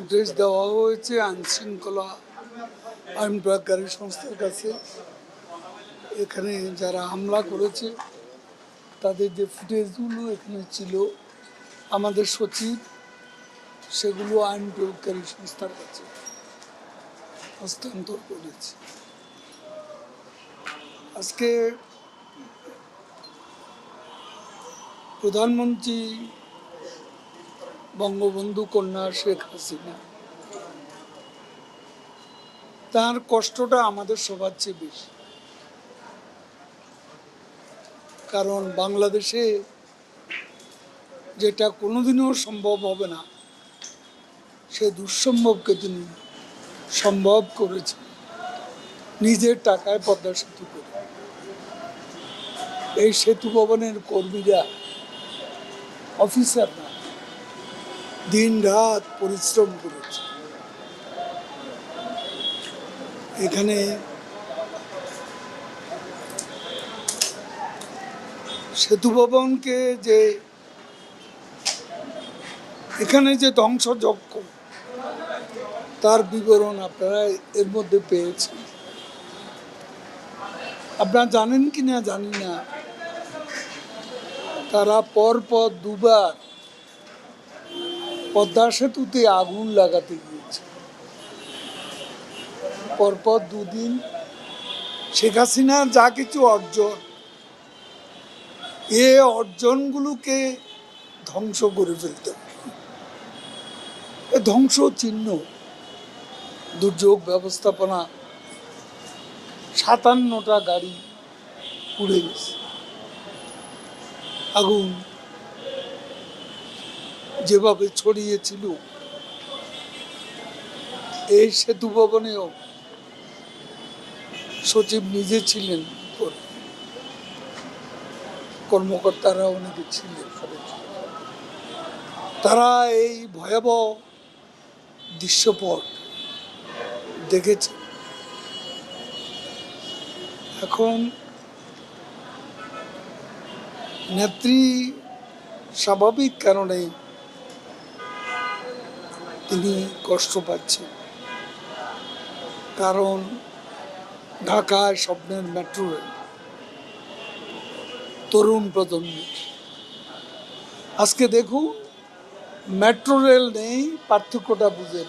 Footage দেওয়া হয়েছে, আইনশৃঙ্খলা, আইন প্রয়োগকারী সংস্থার কাছে। এখানে যারা হামলা করেছে, তাদের যে ফুটেজগুলো এখানে ছিল, আমাদের সচিব, সেগুলো আইন প্রয়োগকারী সংস্থার কাছে হস্তান্তর করেছে। আজকে প্রধানমন্ত্রী বঙ্গবন্ধু কন্যা শেখ হাসিনা। তার কষ্টটা আমাদের সবার চেয়ে বেশি। কারণ বাংলাদেশে যেটা কোনোদিনও সম্ভব হবে না, সে দুঃসম্ভবকে তিনি সম্ভব করেছে। নিজের টাকায় পদ্মা সেতু করে। এই সেতু ভবনের কর্মীরা অফিসাররা দিন রাত পরিশ্রম করেছে। এখানে সেতু ভবনকে যে এখানে যে ধ্বংসযজ্ঞ, তার বিবরণ আপনারা এর মধ্যে পেয়েছেন। আপনারা জানেন কি না জানি না। তারা পরপর দুবার পদ্মা সেতুতে আগুন লাগাতে গিয়েছে। পরপর দুদিন শেখ হাসিনার যা কিছু অর্জন, এ অর্জনগুলোকে ধ্বংস করে ফেলতে এ ধ্বংস চিহ্ন, দুর্যোগ ব্যবস্থাপনা সাতান্নটা গাড়ি পুড়ে গেছে। আগুন যেভাবে ছড়িয়েছিল এই সেতু ভবনেও সচিব নিজে ছিলেন। কর্মকর্তারা অনেকে ছিলেন তারা এই ভয়াবহ দৃশ্যপট দেখেছে। এখন নেত্রী স্বাভাবিক কারণে তিনি কষ্ট পাচ্ছেন। কারণ ঢাকায় স্বপ্নের মেট্রো রেল তরুণ প্রজন্মের। আজকে দেখুন মেট্রো রেল নেই, পার্থক্যটা বুঝেন।